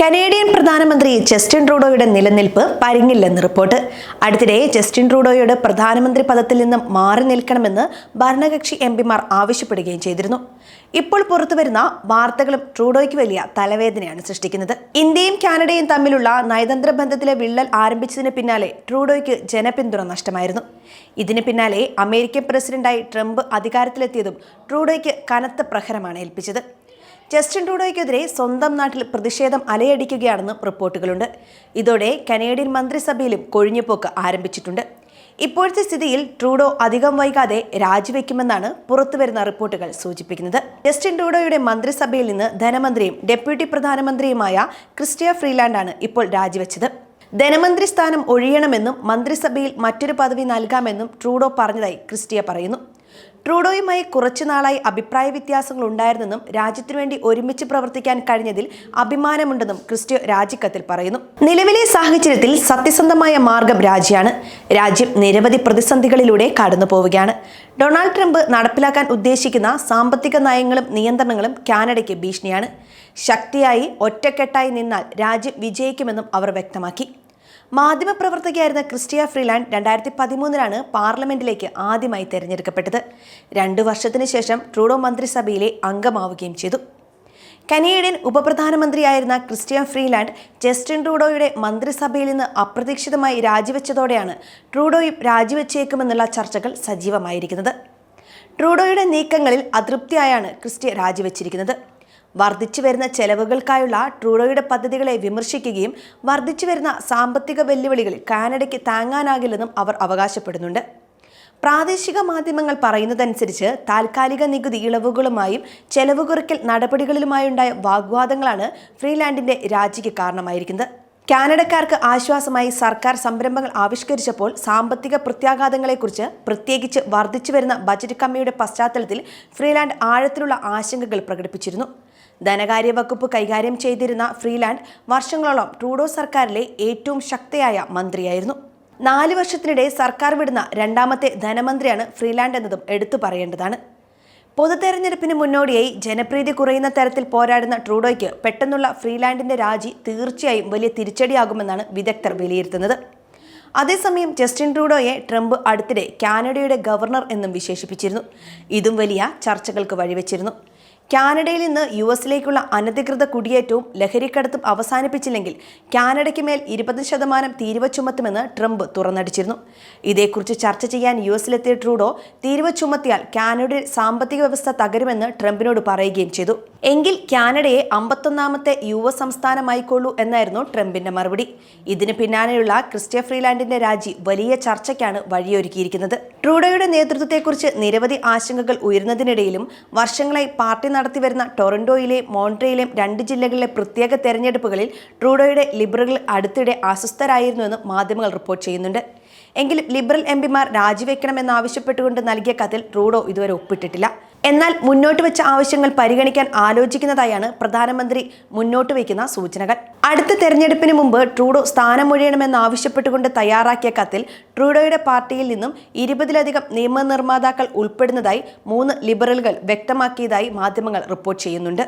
Canadian പ്രധാനമന്ത്രി Justin ട്രൂഡോയുടെ നിലനിൽപ്പ് പരിങ്ങില്ലെന്ന് report. അടുത്തിടെ ജസ്റ്റിൻ ട്രൂഡോയോട് പ്രധാനമന്ത്രി പദത്തിൽ നിന്നും മാറി നിൽക്കണമെന്ന് ഭരണകക്ഷി എം പിമാർ ആവശ്യപ്പെടുകയും ചെയ്തിരുന്നു. ഇപ്പോൾ പുറത്തുവരുന്ന വാർത്തകളും ട്രൂഡോയ്ക്ക് വലിയ തലവേദനയാണ് സൃഷ്ടിക്കുന്നത്. ഇന്ത്യയും കാനഡയും തമ്മിലുള്ള നയതന്ത്ര ബന്ധത്തിലെ വിള്ളൽ ആരംഭിച്ചതിന് പിന്നാലെ ട്രൂഡോയ്ക്ക് ജനപിന്തുണ നഷ്ടമായിരുന്നു. ഇതിന് പിന്നാലെ അമേരിക്കൻ പ്രസിഡന്റായി ട്രംപ് അധികാരത്തിലെത്തിയതും ട്രൂഡോയ്ക്ക് കനത്ത പ്രഹരമാണ് ഏൽപ്പിച്ചത്. ജസ്റ്റിൻ ട്രൂഡോയ്ക്കെതിരെ സ്വന്തം നാട്ടിൽ പ്രതിഷേധം അലയടിക്കുകയാണെന്ന് റിപ്പോർട്ടുകളുണ്ട്. ഇതോടെ കനേഡിയൻ മന്ത്രിസഭയിലും കൊഴിഞ്ഞുപോക്ക് ആരംഭിച്ചിട്ടുണ്ട്. ഇപ്പോഴത്തെ സ്ഥിതിയിൽ ട്രൂഡോ അധികം വൈകാതെ രാജിവെക്കുമെന്നാണ് പുറത്തുവരുന്ന റിപ്പോർട്ടുകൾ സൂചിപ്പിക്കുന്നത്. ജസ്റ്റിൻ ട്രൂഡോയുടെ മന്ത്രിസഭയിൽ നിന്ന് ധനമന്ത്രിയും ഡെപ്യൂട്ടി പ്രധാനമന്ത്രിയുമായ ക്രിസ്റ്റിയ ഫ്രീലാൻഡാണ് ഇപ്പോൾ രാജിവെച്ചത്. ധനമന്ത്രി സ്ഥാനം ഒഴിയണമെന്നും മന്ത്രിസഭയിൽ മറ്റൊരു പദവി നൽകാമെന്നും ട്രൂഡോ പറഞ്ഞതായി ക്രിസ്റ്റിയ പറയുന്നു. ട്രൂഡോയുമായി കുറച്ചുനാളായി അഭിപ്രായ വ്യത്യാസങ്ങൾ ഉണ്ടായിരുന്നെന്നും രാജ്യത്തിനുവേണ്ടി ഒരുമിച്ച് പ്രവർത്തിക്കാൻ കഴിഞ്ഞതിൽ അഭിമാനമുണ്ടെന്നും ക്രിസ്റ്റ്യോ രാജിക്കത്തിൽ പറയുന്നു. നിലവിലെ സാഹചര്യത്തിൽ സത്യസന്ധമായ മാർഗം രാജിയാണ്. രാജ്യം നിരവധി പ്രതിസന്ധികളിലൂടെ കടന്നു പോവുകയാണ്. ഡൊണാൾഡ് ട്രംപ് നടപ്പിലാക്കാൻ ഉദ്ദേശിക്കുന്ന സാമ്പത്തിക നയങ്ങളും നിയന്ത്രണങ്ങളും കാനഡയ്ക്ക് ഭീഷണിയാണ്. ശക്തിയായി ഒറ്റക്കെട്ടായി നിന്നാൽ രാജ്യം വിജയിക്കുമെന്നും അവർ വ്യക്തമാക്കി. മാധ്യമപ്രവർത്തകയായിരുന്ന ക്രിസ്റ്റിയ ഫ്രീലാൻഡ് രണ്ടായിരത്തി പതിമൂന്നിലാണ് പാർലമെന്റിലേക്ക് ആദ്യമായി തെരഞ്ഞെടുക്കപ്പെട്ടത്. രണ്ടു വർഷത്തിന് ശേഷം ട്രൂഡോ മന്ത്രിസഭയിലെ അംഗമാവുകയും ചെയ്തു. കനേഡിയൻ ഉപപ്രധാനമന്ത്രിയായിരുന്ന ക്രിസ്റ്റിയൻ ഫ്രീലാൻഡ് ജസ്റ്റിൻ ട്രൂഡോയുടെ മന്ത്രിസഭയിൽ നിന്ന് അപ്രതീക്ഷിതമായി രാജിവെച്ചതോടെയാണ് ട്രൂഡോയും രാജിവെച്ചേക്കുമെന്നുള്ള ചർച്ചകൾ സജീവമായിരിക്കുന്നത്. ട്രൂഡോയുടെ നീക്കങ്ങളിൽ അതൃപ്തിയായാണ് ക്രിസ്റ്റി രാജിവെച്ചിരിക്കുന്നത്. വർദ്ധിച്ചു വരുന്ന ചെലവുകൾക്കായുള്ള ട്രൂഡോയുടെ പദ്ധതികളെ വിമർശിക്കുകയും വർദ്ധിച്ചു വരുന്ന സാമ്പത്തിക വെല്ലുവിളികൾ കാനഡയ്ക്ക് താങ്ങാനാകില്ലെന്നും അവർ അവകാശപ്പെടുന്നുണ്ട്. പ്രാദേശിക മാധ്യമങ്ങൾ പറയുന്നതനുസരിച്ച് താൽക്കാലിക നികുതി ഇളവുകളുമായും ചെലവ് കുറയ്ക്കൽ നടപടികളിലുമായുണ്ടായ വാഗ്വാദങ്ങളാണ് ഫ്രീലാൻഡിന്റെ രാജിക്ക് കാരണമായിരിക്കുന്നത്. കാനഡക്കാർക്ക് ആശ്വാസമായി സർക്കാർ സംരംഭങ്ങൾ ആവിഷ്കരിച്ചപ്പോൾ സാമ്പത്തിക പ്രത്യാഘാതങ്ങളെക്കുറിച്ച് പ്രത്യേകിച്ച് വർദ്ധിച്ചു വരുന്ന ബജറ്റ് കമ്മിയുടെ പശ്ചാത്തലത്തിൽ ഫ്രീലാൻഡ് ആഴത്തിലുള്ള ആശങ്കകൾ പ്രകടിപ്പിച്ചിരുന്നു. ധനകാര്യ വകുപ്പ് കൈകാര്യം ചെയ്തിരുന്ന ഫ്രീലാൻഡ് വർഷങ്ങളോളം ട്രൂഡോ സർക്കാരിലെ ഏറ്റവും ശക്തയായ മന്ത്രിയായിരുന്നു. നാല് വർഷത്തിനിടെ സർക്കാർ വിടുന്ന രണ്ടാമത്തെ ധനമന്ത്രിയാണ് ഫ്രീലാൻഡ് എന്നതും എടുത്തു പറയേണ്ടതാണ്. പൊതു തെരഞ്ഞെടുപ്പിന് മുന്നോടിയായി ജനപ്രീതി കുറയുന്ന തരത്തിൽ പോരാടുന്ന ട്രൂഡോയ്ക്ക് പെട്ടെന്നുള്ള ഫ്രീലാൻഡിന്റെ രാജി തീർച്ചയായും വലിയ തിരിച്ചടിയാകുമെന്നാണ് വിദഗ്ധർ വിലയിരുത്തുന്നത്. അതേസമയം ജസ്റ്റിൻ ട്രൂഡോയെ ട്രംപ് അടുത്തിടെ കാനഡയുടെ ഗവർണർ എന്നും വിശേഷിപ്പിച്ചിരുന്നു. ഇതും വലിയ ചർച്ചകൾക്ക് വഴിവെച്ചിരുന്നു. കാനഡയിൽ നിന്ന് യു എസിലേക്കുള്ള അനധികൃത കുടിയേറ്റവും ലഹരിക്കടത്തും അവസാനിപ്പിച്ചില്ലെങ്കിൽ കാനഡയ്ക്ക് മേൽ ഇരുപത് ശതമാനം തീരുവ ചുമത്തുമെന്ന് ട്രംപ് തുറന്നടിച്ചിരുന്നു. ഇതേക്കുറിച്ച് ചർച്ച ചെയ്യാൻ യു എസിലെത്തിയ ട്രൂഡോ തീരുവ ചുമത്തിയാൽ കാനഡയുടെ സാമ്പത്തിക വ്യവസ്ഥ തകരുമെന്ന് ട്രംപിനോട് പറയുകയും ചെയ്തു. എങ്കിൽ കാനഡയെ അമ്പത്തൊന്നാമത്തെ യു എസ് സംസ്ഥാനമായിക്കൊള്ളൂ എന്നായിരുന്നു ട്രംപിന്റെ മറുപടി. ഇതിന് പിന്നാലെയുള്ള ക്രിസ്റ്റ്യ ഫ്രീലാൻഡിന്റെ രാജി വലിയ ചർച്ചയ്ക്കാണ് വഴിയൊരുക്കിയിരിക്കുന്നത്. ട്രൂഡോയുടെ നേതൃത്വത്തെക്കുറിച്ച് നിരവധി ആശങ്കകൾ ഉയർന്നതിനിടയിലും വർഷങ്ങളായി പാർട്ടി നടത്തിവരുന്ന ടൊറന്റോയിലെ മോൺട്രയിലെയും രണ്ട് ജില്ലകളിലെ പ്രത്യേക തെരഞ്ഞെടുപ്പുകളിൽ ട്രൂഡോയുടെ ലിബറലുകൾ അടുത്തിടെ അസ്വസ്ഥരായിരുന്നുവെന്ന് മാധ്യമങ്ങൾ റിപ്പോർട്ട് ചെയ്യുന്നുണ്ട്. എങ്കിലും ലിബറൽ എം പിമാർ രാജിവെക്കണമെന്നാവശ്യപ്പെട്ടുകൊണ്ട് നൽകിയ കത്തിൽ ട്രൂഡോ ഇതുവരെ ഒപ്പിട്ടിട്ടില്ല. എന്നാൽ മുന്നോട്ട് വെച്ച ആവശ്യങ്ങൾ പരിഗണിക്കാൻ ആലോചിക്കുന്നതായാണ് പ്രധാനമന്ത്രി മുന്നോട്ട് വയ്ക്കുന്ന സൂചനകൾ. അടുത്ത തെരഞ്ഞെടുപ്പിന് മുമ്പ് ട്രൂഡോ സ്ഥാനമൊഴിയണമെന്ന് ആവശ്യപ്പെട്ടുകൊണ്ട് തയ്യാറാക്കിയ കത്തിൽ ട്രൂഡോയുടെ പാർട്ടിയിൽ നിന്നും ഇരുപതിലധികം നിയമനിർമ്മാതാക്കൾ ഉൾപ്പെടുന്നതായി മൂന്ന് ലിബറലുകൾ വ്യക്തമാക്കിയതായി മാധ്യമങ്ങൾ റിപ്പോർട്ട് ചെയ്യുന്നുണ്ട്.